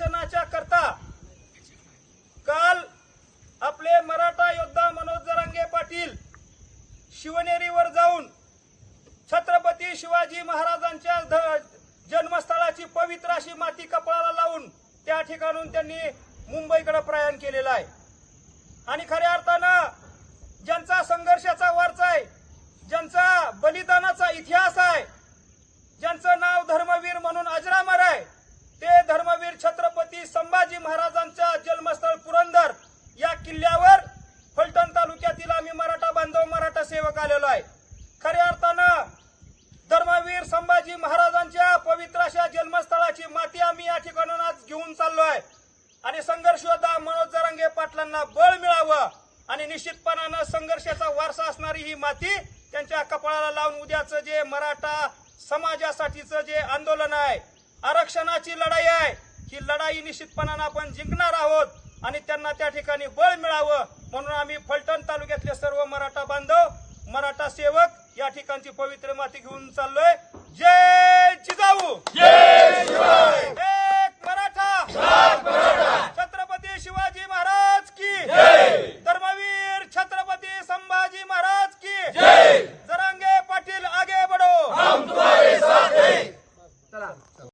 आरक्षणाच्या करता काल आपले मराठा योद्धा मनोज जरांगे पाटील शिवनेरीवर जाऊन छत्रपती शिवाजी महाराजांच्या जन्मस्थळाची पवित्र अशी माती कपाळाला लावून त्या ठिकाणून त्यांनी मुंबईकडे प्रयाण केलेलं आहे. आणि खऱ्या अर्थानं ज्यांचा संघर्षाचा वारसा आहे ज्यांचा झालेलो आहे. खऱ्या अर्थानं धर्मवीर संभाजी महाराजांच्या पवित्र अशा जन्मस्थळाची माती आम्ही या ठिकाणून आज घेऊन चाललोय आणि संघर्ष योद्धा मनोज जरांगे पाटलांना बळ मिळावं आणि निश्चितपणानं संघर्षाचा वारसा असणारी ही माती त्यांच्या कपाळाला लावून उद्याचं जे मराठा समाजासाठीचं जे आंदोलन आहे आरक्षणाची लढाई आहे ही लढाई निश्चितपणानं आपण जिंकणार आहोत आणि त्यांना त्या ठिकाणी बळ मिळावं म्हणून आम्ही फलटण तालुक्यातले सर्व मराठा बांधव मराठा सेवक या ठिकाणची पवित्र माती घेऊन चाललोय. जय!